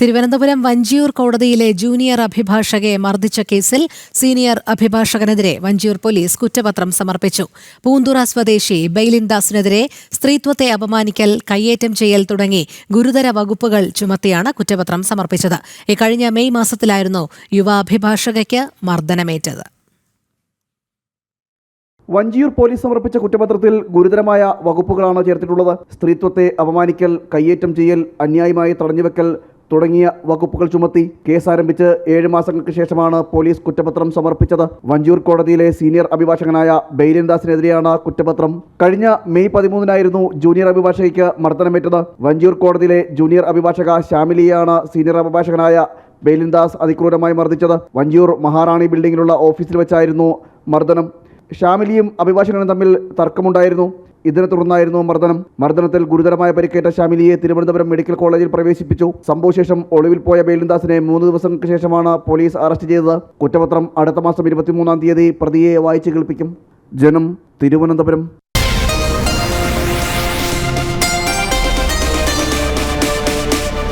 തിരുവനന്തപുരം വഞ്ചിയൂർ കോടതിയിലെ ജൂനിയർ അഭിഭാഷകയെ മർദ്ദിച്ച കേസിൽ സീനിയർ അഭിഭാഷകനെതിരെ വഞ്ചിയൂർ പോലീസ് കുറ്റപത്രം സമർപ്പിച്ചു. പൂന്തുറ സ്വദേശി ബെയ്ലിൻദാസിനെതിരെ സ്ത്രീത്വത്തെ അപമാനിക്കൽ കയ്യേറ്റം ചെയ്യൽ തുടങ്ങി ഗുരുതര വകുപ്പുകൾ ചുമത്തിയാണ് കുറ്റപത്രം സമർപ്പിച്ചത്. ഇക്കഴിഞ്ഞ മെയ് മാസത്തിലായിരുന്നു യുവ അഭിഭാഷകയ്ക്ക് മർദ്ദനമേറ്റത്. വഞ്ചിയൂർ പോലീസ് സമർപ്പിച്ച കുറ്റപത്രത്തിൽ ഗുരുതരമായ വകുപ്പുകളാണ് ചേർത്തിട്ടുള്ളത്. സ്ത്രീത്വത്തെ അപമാനിക്കൽ കയ്യേറ്റം ചെയ്യൽ അന്യായമായി തടഞ്ഞുവെക്കൽ തുടങ്ങിയ വകുപ്പുകൾ ചുമത്തി കേസ് ആരംഭിച്ച് ഏഴ് മാസങ്ങൾക്ക് ശേഷമാണ് പോലീസ് കുറ്റപത്രം സമർപ്പിച്ചത്. വഞ്ചൂർ കോടതിയിലെ സീനിയർ അഭിഭാഷകനായ ബൈരൻദാസിനെതിരെയാണ് കുറ്റപത്രം. കഴിഞ്ഞ മെയ് പതിമൂന്നിനായിരുന്നു ജൂനിയർ അഭിഭാഷകയ്ക്ക് മർദ്ദനമേറ്റത്. വഞ്ചൂർ കോടതിയിലെ ജൂനിയർ അഭിഭാഷക ശ്യാമിലിയാണ് സീനിയർ അഭിഭാഷകനായ ബൈലിൻദാസ് അതിക്രൂരമായി മർദ്ദിച്ചത്. വഞ്ചൂർ മഹാറാണി ബിൽഡിംഗിലുള്ള ഓഫീസിൽ വെച്ചായിരുന്നു മർദ്ദനം. ഷാമിലിയും അഭിഭാഷകനും തമ്മിൽ തർക്കമുണ്ടായിരുന്നു. ഇതിനെ തുടർന്നായിരുന്നു മർദ്ദനം. മർദ്ദനത്തിൽ ഗുരുതരമായ പരിക്കേറ്റ ഷാമിലിയെ തിരുവനന്തപുരം മെഡിക്കൽ കോളേജിൽ പ്രവേശിപ്പിച്ചു. സംഭവശേഷം ഒളിവിൽ പോയ ബേലിൻദാസിനെ മൂന്ന് ദിവസങ്ങൾക്ക് ശേഷമാണ് പോലീസ് അറസ്റ്റ് ചെയ്തത്. കുറ്റപത്രം അടുത്ത മാസം ഇരുപത്തിമൂന്നാം തീയതി പ്രതിയെ വായിച്ചു കേൾപ്പിക്കും. ജനം തിരുവനന്തപുരം.